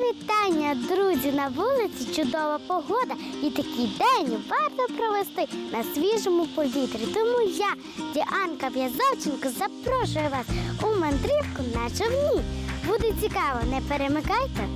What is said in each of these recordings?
вітання, друзі! На вулиці чудова погода, і такий день варто провести на свіжому повітрі. Тому я, Діанка В'язовченко, запрошую вас у мандрівку на човні. Буде цікаво, не перемикайте.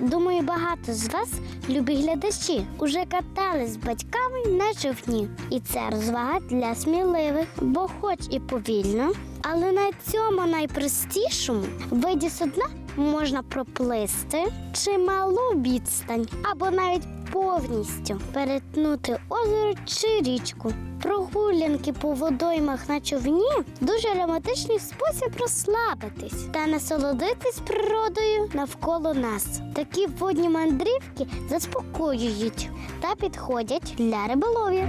Думаю, багато з вас, любі глядачі, уже катались з батьками на човні. І це розвага для сміливих, бо хоч і повільно, але на цьому найпростішому виді судна можна проплисти чималу відстань або навіть повністю перетнути озеро чи річку. Прогулянки по водоймах на човні дуже романтичний спосіб розслабитись та насолодитись природою навколо нас. Такі водні мандрівки заспокоюють та підходять для риболовів.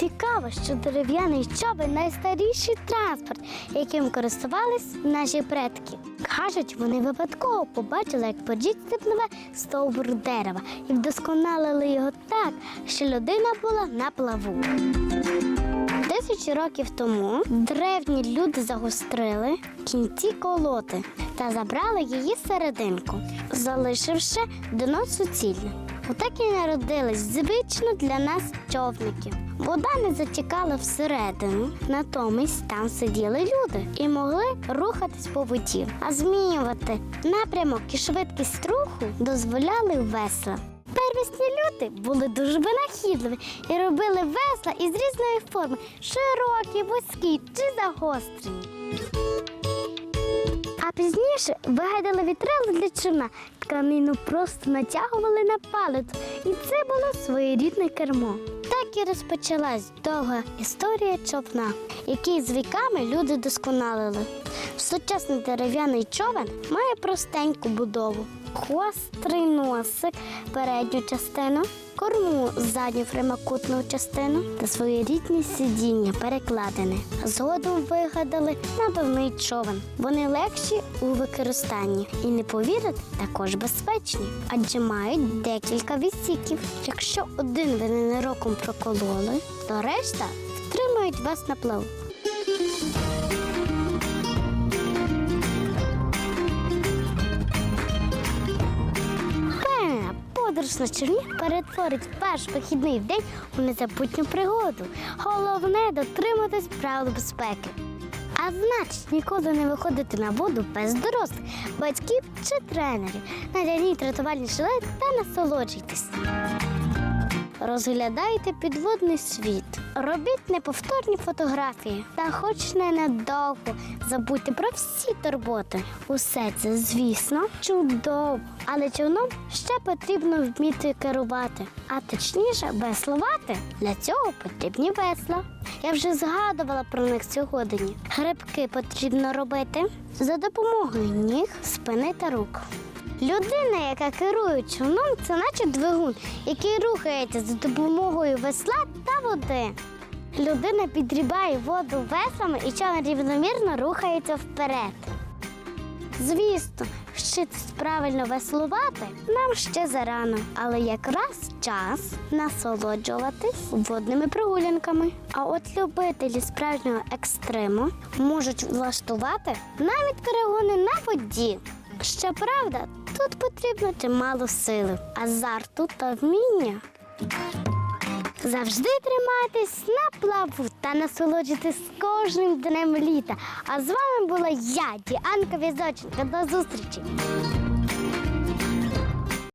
Цікаво, що дерев'яний човен найстаріший транспорт, яким користувались наші предки. Кажуть, вони випадково побачили, як поджіть степнове стовбур дерева і вдосконалили його так, що людина була на плаву. Тисячі років тому древні люди загострили кінці колоти та забрали її серединку, залишивши дно суцільне. Отак і народились звично для нас човники. Вода не затікала всередину, натомість там сиділи люди і могли рухатись по воді, а змінювати напрямок і швидкість руху дозволяли весла. Первісні люди були дуже винахідливі і робили весла із різної форми широкі, вузькі чи загострені. А пізніше вигадали вітрило для човна. Тканину просто натягували на палець, і це було своєрідне кермо. Так і розпочалась довга історія човна, який з віками люди досконалили. Сучасний дерев'яний човен має простеньку будову, гострий носик, передню частину, корму задню прямокутну частину та своєрідні сидіння перекладини. Згодом вигадали надувний човен. Вони легші у використанні і не повірите, також безпечні, адже мають декілька відсіків. Якщо один ви ненароком прокололи, то решта втримають вас на плаву. Подорож на човні перетворить ваш вихідний день у незабутню пригоду. Головне дотриматись правил безпеки. А значить, ніколи не виходити на воду без дорослих, батьків чи тренерів. Надягніть рятувальні жилет та насолоджуйтесь. Розглядайте підводний світ, робіть неповторні фотографії та, хоч ненадовго, забудьте про всі турботи. Усе це, звісно, чудово, але човном ще потрібно вміти керувати, а точніше веслувати. Для цього потрібні весла. Я вже згадувала про них сьогодні. Грибки потрібно робити за допомогою ніг, спини та рук. Людина, яка керує човном, це наче двигун, який рухається за допомогою весла та води. Людина підрібає воду веслами і човен рівномірно рухається вперед. Звісно, вчитись правильно веслувати нам ще зарано, але якраз час насолоджуватись водними прогулянками. А от любителі справжнього екстриму можуть влаштувати навіть перегони на воді. Щоправда, тут потрібно чимало сили, азарту та вміння. Завжди тримайтесь на плаву та насолоджуйтесь кожним днем літа. А з вами була я, Діанка Візоченка. До зустрічі!